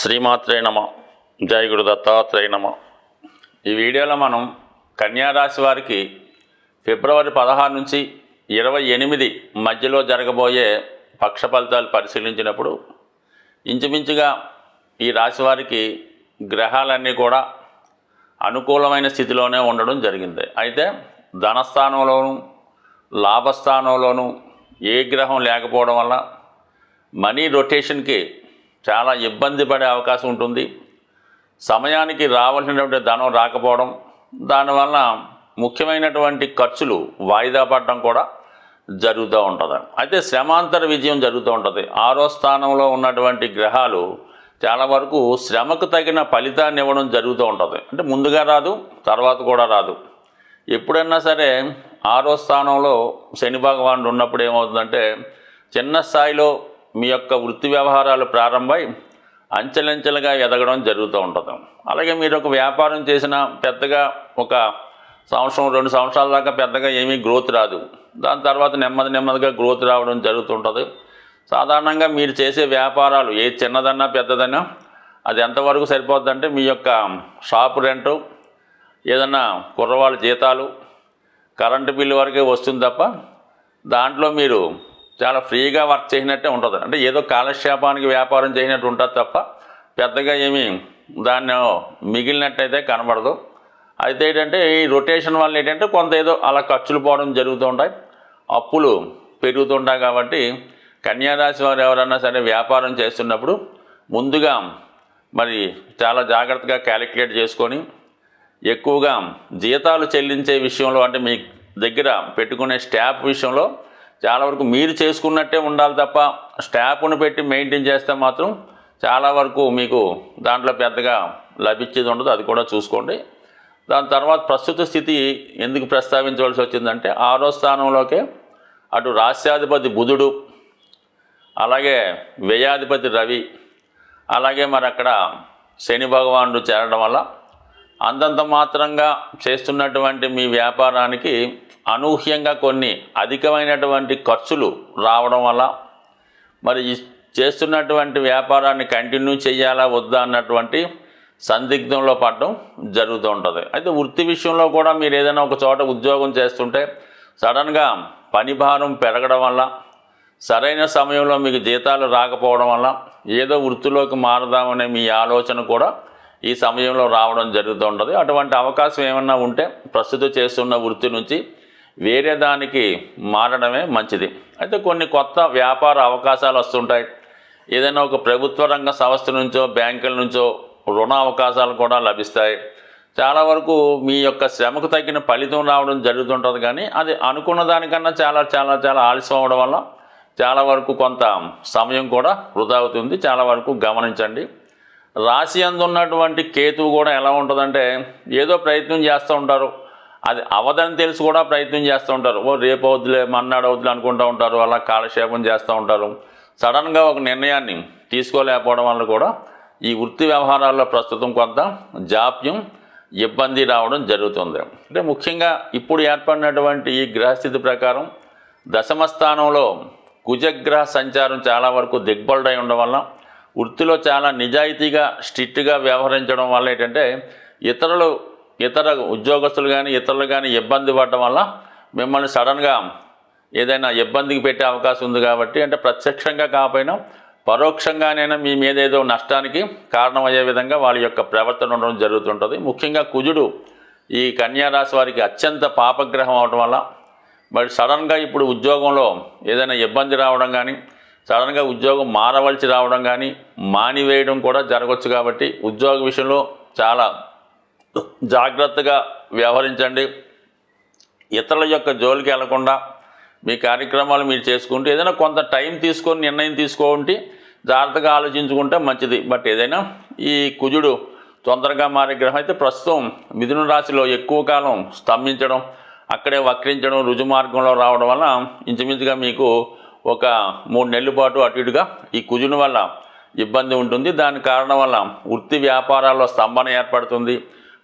శ్రీమాత్రే నమ. జై గురు దత్తాత్రేయ నమ. ఈ వీడియోలో మనం కన్యారాశి వారికి ఫిబ్రవరి పదహారు నుంచి ఇరవై ఎనిమిది మధ్యలో జరగబోయే పక్ష ఫలితాలు పరిశీలించినప్పుడు ఇంచుమించుగా ఈ రాశి వారికి గ్రహాలన్నీ కూడా అనుకూలమైన స్థితిలోనే ఉండడం జరిగింది. అయితే ధనస్థానంలోనూ లాభస్థానంలోనూ ఏ గ్రహం లేకపోవడం వల్ల మనీ రొటేషన్కి చాలా ఇబ్బంది పడే అవకాశం ఉంటుంది. సమయానికి రావాల్సినటువంటి ధనం రాకపోవడం దానివల్ల ముఖ్యమైనటువంటి ఖర్చులు వాయిదా పడడం కూడా జరుగుతూ ఉంటుంది. అయితే శ్రమాంతర విజయం జరుగుతూ ఉంటుంది. ఆరో స్థానంలో ఉన్నటువంటి గ్రహాలు చాలా వరకు శ్రమకు తగిన ఫలితాన్ని ఇవ్వడం జరుగుతూ ఉంటుంది. అంటే ముందుగా రాదు తర్వాత కూడా రాదు. ఎప్పుడైనా సరే ఆరో స్థానంలో శని భగవానుడు ఉన్నప్పుడు ఏమవుతుందంటే చిన్న స్థాయిలో మీ యొక్క వృత్తి వ్యవహారాలు ప్రారంభమై అంచెలంచెలుగా ఎదగడం జరుగుతూ ఉంటుంది. అలాగే మీరు ఒక వ్యాపారం చేసిన పెద్దగా ఒక సంవత్సరం రెండు సంవత్సరాల దాకా పెద్దగా ఏమీ గ్రోత్ రాదు. దాని తర్వాత నెమ్మది నెమ్మదిగా గ్రోత్ రావడం జరుగుతుంటుంది సాధారణంగా మీరు చేసే వ్యాపారాలు ఏ చిన్నదన్నా పెద్దదన్నా అది ఎంతవరకు సరిపోద్దంటే మీ యొక్క షాప్ రెంటు ఏదన్నా కుర్రవాళ్ళ జీతాలు కరెంటు బిల్లు వరకే వస్తుంది తప్ప దాంట్లో మీరు చాలా ఫ్రీగా వర్క్ చేసినట్టే ఉంటుంది. అంటే ఏదో కాలక్షేపానికి వ్యాపారం చేసినట్టు ఉంటుంది తప్ప పెద్దగా ఏమి దాన్ని మిగిలినట్టయితే కనబడదు. అయితే ఏంటంటే ఈ రొటేషన్ వల్ల ఏంటంటే కొంత ఏదో అలా ఖర్చులు పోవడం జరుగుతూ ఉంటాయి. అప్పులు పెరుగుతుంటాయి కాబట్టి కన్యారాశి వారు ఎవరన్నా సరే వ్యాపారం చేస్తున్నప్పుడు ముందుగా మరి చాలా జాగ్రత్తగా క్యాలిక్యులేట్ చేసుకొని ఎక్కువగా జీతాలు చెల్లించే విషయంలో అంటే మీ దగ్గర పెట్టుకునే స్టాఫ్ విషయంలో చాలా వరకు మీరు చేసుకున్నట్టే ఉండాలి తప్ప స్టాఫ్ను పెట్టి మెయింటైన్ చేస్తే మాత్రం చాలా వరకు మీకు దాంట్లో పెద్దగా లభించేది ఉండదు. అది కూడా చూసుకోండి. దాని తర్వాత ప్రస్తుత స్థితి ఎందుకు ప్రస్తావించవలసి వచ్చిందంటే ఆరో స్థానంలోకే అటు రాష్ట్రాధిపతి బుధుడు అలాగే వ్యయాధిపతి రవి అలాగే మరి అక్కడ శని భగవానుడు చేరడం వల్ల అంతంత మాత్రంగా చేస్తున్నటువంటి మీ వ్యాపారానికి అనూహ్యంగా కొన్ని అధికమైనటువంటి ఖర్చులు రావడం వల్ల మరి చేస్తున్నటువంటి వ్యాపారాన్ని కంటిన్యూ చేయాలా వద్దా అన్నటువంటి సందిగ్ధంలో పడడం జరుగుతూ ఉంటుంది. అయితే వృత్తి విషయంలో కూడా మీరు ఏదైనా ఒక చోట ఉద్యోగం చేస్తుంటే సడన్గా పని భారం పెరగడం వల్ల సరైన సమయంలో మీకు జీతాలు రాకపోవడం వల్ల ఏదో వృత్తిలోకి మారదామనే మీ ఆలోచన కూడా ఈ సమయంలో రావడం జరుగుతూ ఉంటుంది. అటువంటి అవకాశం ఏమన్నా ఉంటే ప్రస్తుతం చేస్తున్న వృత్తి నుంచి వేరే దానికి మారడమే మంచిది. అయితే కొన్ని కొత్త వ్యాపార అవకాశాలు వస్తుంటాయి. ఏదైనా ఒక ప్రభుత్వ రంగ సంస్థ నుంచో బ్యాంకుల నుంచో రుణ అవకాశాలు కూడా లభిస్తాయి. చాలా వరకు మీ యొక్క శ్రమకు తగిన ఫలితం రావడం జరుగుతుంటుంది కానీ అది అనుకున్న దానికన్నా చాలా చాలా చాలా ఆలస్యం అవడం వల్ల చాలా వరకు కొంత సమయం కూడా వృధా అవుతుంది. చాలా వరకు గమనించండి. రాశి అందున్నటువంటి కేతువు కూడా ఎలా ఉంటుందంటే ఏదో ప్రయత్నం చేస్తూ ఉంటారు. అది అవదని తెలిసి కూడా ప్రయత్నం చేస్తూ ఉంటారు. ఓ రేపు అవుతులే మన్నాడు అవుతులే అనుకుంటూ ఉంటారు. అలా కాలక్షేపం చేస్తూ ఉంటారు. సడన్గా ఒక నిర్ణయాన్ని తీసుకోలేకపోవడం వల్ల కూడా ఈ వృత్తి వ్యవహారాల్లో ప్రస్తుతం కొంత జాప్యం ఇబ్బంది రావడం జరుగుతుంది. అంటే ముఖ్యంగా ఇప్పుడు ఏర్పడినటువంటి ఈ గ్రహస్థితి ప్రకారం దశమ స్థానంలో కుజగ్రహ సంచారం చాలా వరకు దిగ్బలుడై ఉండడం వల్ల వృత్తిలో చాలా నిజాయితీగా స్ట్రిక్ట్గా వ్యవహరించడం వల్ల ఏంటంటే ఇతరులు ఇతర ఉద్యోగస్తులు కానీ ఇతరులు కానీ ఇబ్బంది పడడం వల్ల మిమ్మల్ని సడన్గా ఏదైనా ఇబ్బందికి పెట్టే అవకాశం ఉంది కాబట్టి అంటే ప్రత్యక్షంగా కాకపోయినా పరోక్షంగానైనా మీ మీద ఏదో నష్టానికి కారణమయ్యే విధంగా వాళ్ళ యొక్క ప్రవర్తన ఉండడం జరుగుతుంటుంది. ముఖ్యంగా కుజుడు ఈ కన్యారాశి వారికి అత్యంత పాపగ్రహం అవడం వల్ల మరి సడన్గా ఇప్పుడు ఉద్యోగంలో ఏదైనా ఇబ్బంది రావడం కానీ సడన్గా ఉద్యోగం మారవలసి రావడం కానీ మానివేయడం కూడా జరగవచ్చు కాబట్టి ఉద్యోగ విషయంలో చాలా జాగ్రత్తగా వ్యవహరించండి. ఇతరుల యొక్క జోలికి వెళ్ళకుండా మీ కార్యక్రమాలు మీరు చేసుకుంటే ఏదైనా కొంత టైం తీసుకొని నిర్ణయం తీసుకోండి. జాగ్రత్తగా ఆలోచించుకుంటే మంచిది. బట్ ఏదైనా ఈ కుజుడు తొందరగా మారే గ్రహం అయితే ప్రస్తుతం మిథున రాశిలో ఎక్కువ కాలం స్తంభించడం అక్కడే వక్రించడం రుజుమార్గంలో రావడం వల్ల ఇంచుమించుగా మీకు ఒక మూడు నెలల పాటు అటు ఇటుగా ఈ కుజుని వల్ల ఇబ్బంది ఉంటుంది. దాని కారణం వల్ల వృత్తి వ్యాపారాల్లో స్తంభన ఏర్పడుతుంది.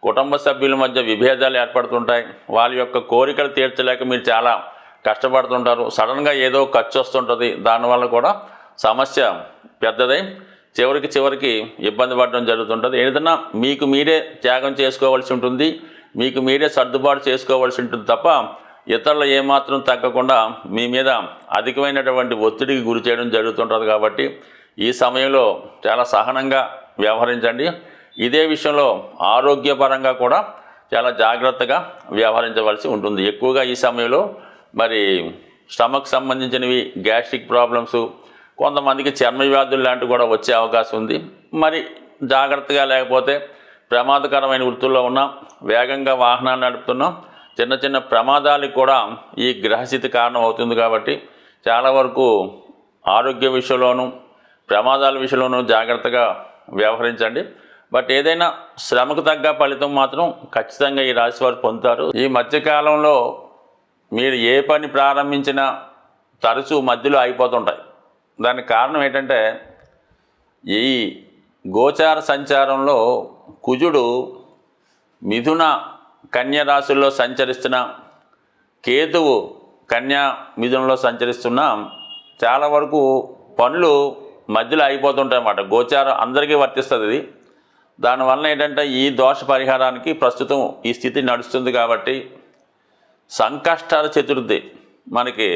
కుటుంబ సభ్యుల మధ్య విభేదాలు ఏర్పడుతుంటాయి. వాళ్ళ యొక్క కోరికలు తీర్చలేక మీరు చాలా కష్టపడుతుంటారు. సడన్గా ఏదో ఖర్చు వస్తుంటుంది. దానివల్ల కూడా సమస్య పెద్దదై చివరికి చివరికి ఇబ్బంది పడడం జరుగుతుంటుంది. ఏదైనా మీకు మీరే త్యాగం చేసుకోవాల్సి ఉంటుంది. మీకు మీరే సర్దుబాటు చేసుకోవాల్సి ఉంటుంది తప్ప ఇతరులు ఏమాత్రం తగ్గకుండా మీ మీద అధికమైనటువంటి ఒత్తిడికి గురి చేయడం జరుగుతుంటుంది కాబట్టి ఈ సమయంలో చాలా సహనంగా వ్యవహరించండి. ఇదే విషయంలో ఆరోగ్యపరంగా కూడా చాలా జాగ్రత్తగా వ్యవహరించవలసి ఉంటుంది. ఎక్కువగా ఈ సమయంలో మరి స్టమక్ సంబంధించినవి గ్యాస్ట్రిక్ ప్రాబ్లమ్స్ కొంతమందికి చర్మ వ్యాధులు లాంటివి కూడా వచ్చే అవకాశం ఉంది. మరి జాగ్రత్తగా లేకపోతే ప్రమాదకరమైన వృత్తుల్లో ఉన్నాం వేగంగా వాహనాలు నడుపుతున్నాం చిన్న చిన్న ప్రమాదాలకు కూడా ఈ గ్రహస్థితి కారణం అవుతుంది కాబట్టి చాలా వరకు ఆరోగ్య విషయంలోనూ ప్రమాదాల విషయంలోనూ జాగ్రత్తగా వ్యవహరించండి. బట్ ఏదైనా శ్రమకు తగ్గ ఫలితం మాత్రం ఖచ్చితంగా ఈ రాశి వారు పొందుతారు. ఈ మధ్యకాలంలో మీరు ఏ పని ప్రారంభించినా తరచూ మధ్యలో అయిపోతుంటాయి దానికి కారణం ఏంటంటే ఈ గోచార సంచారంలో కుజుడు మిథున కన్యా రాశుల్లో సంచరిస్తున్న కేతువు కన్యా మిథునంలో సంచరిస్తున్న చాలా వరకు పనులు మధ్యలో అయిపోతుంటాయి అన్నమాట గోచారం అందరికీ వర్తిస్తుంది ఇది. దానివల్ల ఏంటంటే ఈ దోష పరిహారానికి ప్రస్తుతం ఈ స్థితి నడుస్తుంది కాబట్టి సంకష్టాల చతుర్థి మనకి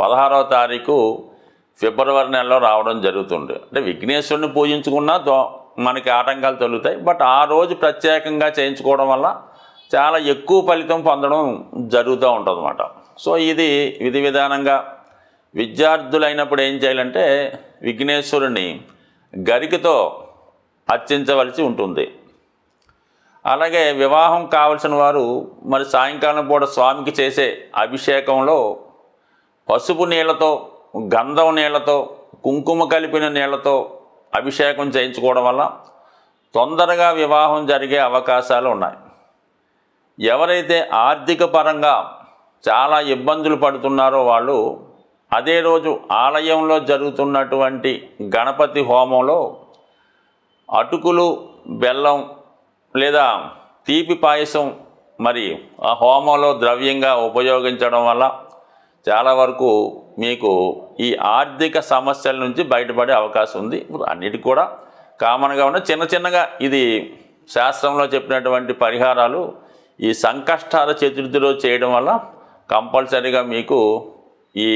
పదహారవ తారీఖు ఫిబ్రవరి నెలలో రావడం జరుగుతుంది అంటే విఘ్నేశ్వరుని పూజించుకున్నా దో మనకి ఆటంకాలు తొలుగుతాయి. బట్ ఆ రోజు ప్రత్యేకంగా చేయించుకోవడం వల్ల చాలా ఎక్కువ ఫలితం పొందడం జరుగుతూ ఉంటుందన్నమాట. సో ఇది విధి విధానంగా విద్యార్థులైనప్పుడు ఏం చేయాలంటే విఘ్నేశ్వరుని గరికతో అర్చించవలసి ఉంటుంది. అలాగే వివాహం కావలసిన వారు మరి సాయంకాలం పూట స్వామికి చేసే అభిషేకంలో పసుపు నీళ్ళతో గంధం నీళ్ళతో కుంకుమ కలిపిన నీళ్ళతో అభిషేకం చేయించుకోవడం వల్ల తొందరగా వివాహం జరిగే అవకాశాలు ఉన్నాయి. ఎవరైతే ఆర్థిక పరంగా చాలా ఇబ్బందులు పడుతున్నారో వాళ్ళు అదే రోజు ఆలయంలో జరుగుతున్నటువంటి గణపతి హోమంలో అటుకులు బెల్లం లేదా తీపి పాయసం మరి ఆ హోమంలో ద్రవ్యంగా ఉపయోగించడం వల్ల చాలా వరకు మీకు ఈ ఆర్థిక సమస్యల నుంచి బయటపడే అవకాశం ఉంది. అన్నిటి అన్నిటికి కూడా కామన్గా ఉన్న చిన్న చిన్నగా ఇది శాస్త్రంలో చెప్పినటువంటి పరిహారాలు ఈ సంకష్టాల చతుర్థిలో చేయడం వల్ల కంపల్సరీగా మీకు ఈ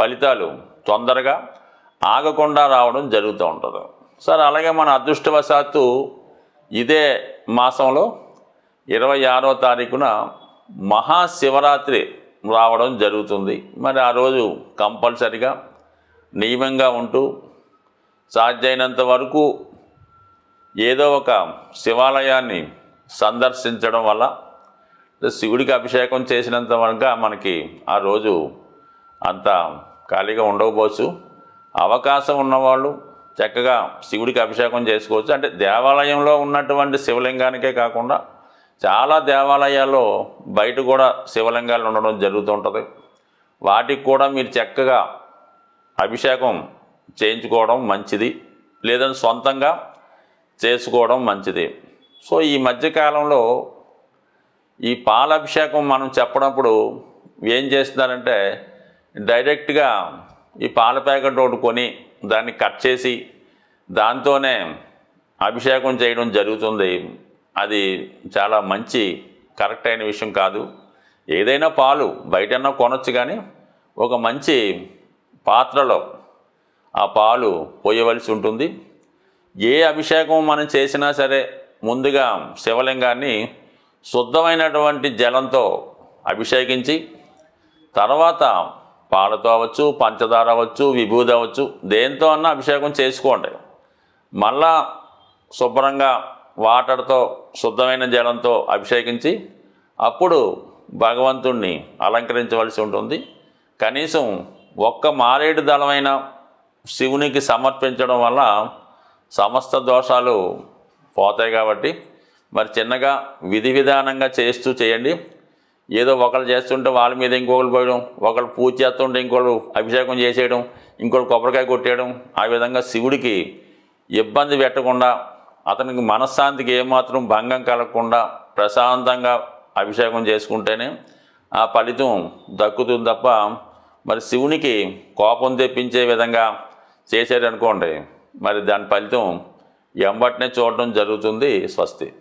ఫలితాలు తొందరగా ఆగకుండా రావడం జరుగుతూ ఉంటుంది. సార్ అలాగే మన అదృష్టవశాత్తు ఇదే మాసంలో ఇరవై ఆరో తారీఖున మహాశివరాత్రి రావడం జరుగుతుంది. మరి ఆ రోజు కంపల్సరిగా నియమంగా ఉంటూ సాధ్యమైనంత వరకు ఏదో ఒక శివాలయాన్ని సందర్శించడం వల్ల శివుడికి అభిషేకం చేసినంత వరకు మనకి ఆ రోజు అంత ఖాళీగా ఉండకపోవచ్చు. అవకాశం ఉన్నవాళ్ళు చక్కగా శివుడికి అభిషేకం చేసుకోవచ్చు. అంటే దేవాలయంలో ఉన్నటువంటి శివలింగానికే కాకుండా చాలా దేవాలయాల్లో బయట కూడా శివలింగాలు ఉండడం జరుగుతూ ఉంటుంది వాటికి కూడా మీరు చక్కగా అభిషేకం చేయించుకోవడం మంచిది. లేదని సొంతంగా చేసుకోవడం మంచిది. సో ఈ మధ్యకాలంలో ఈ పాలాభిషేకం మనం చెప్పినప్పుడు ఏం చేస్తున్నారంటే డైరెక్ట్గా ఈ పాల ప్యాకెట్ ఒకటి కొని దాన్ని కట్ చేసి దాంతోనే అభిషేకం చేయడం జరుగుతుంది. అది చాలా మంచి కరెక్ట్ అయిన విషయం కాదు. ఏదైనా పాలు బయటన్నా కొనొచ్చు కానీ ఒక మంచి పాత్రలో ఆ పాలు పోయవలసి ఉంటుంది. ఏ అభిషేకం మనం చేసినా సరే ముందుగా శివలింగాన్ని శుద్ధమైనటువంటి జలంతో అభిషేకించి తర్వాత పాలతో అవ్వచ్చు పంచదార అవ్వచ్చు విభూది అవ్వచ్చు దేంతో అన్నా అభిషేకం చేసుకోండి. మళ్ళా శుభ్రంగా వాటర్తో శుద్ధమైన జలంతో అభిషేకించి అప్పుడు భగవంతుణ్ణి అలంకరించవలసి ఉంటుంది. కనీసం ఒక్క మారేడు దళమైన శివునికి సమర్పించడం వల్ల సమస్త దోషాలు పోతాయి కాబట్టి మరి చిన్నగా విధి విధానంగా చేస్తూ చేయండి. ఏదో ఒకళ్ళు చేస్తుంటే వాళ్ళ మీద ఇంకొకరు పోయడం ఒకళ్ళు పూజ చేస్తుంటే ఇంకోళ్ళు అభిషేకం చేసేయడం ఇంకొకరు కొబ్బరికాయ కొట్టేయడం ఆ విధంగా శివుడికి ఇబ్బంది పెట్టకుండా అతనికి మనశ్శాంతికి ఏమాత్రం భంగం కలగకుండా ప్రశాంతంగా అభిషేకం చేసుకుంటేనే ఆ ఫలితం దక్కుతుంది తప్ప మరి శివునికి కోపం తెప్పించే విధంగా చేశారనుకోండి మరి దాని ఫలితం ఎంబటినే చూడడం జరుగుతుంది స్వస్తి.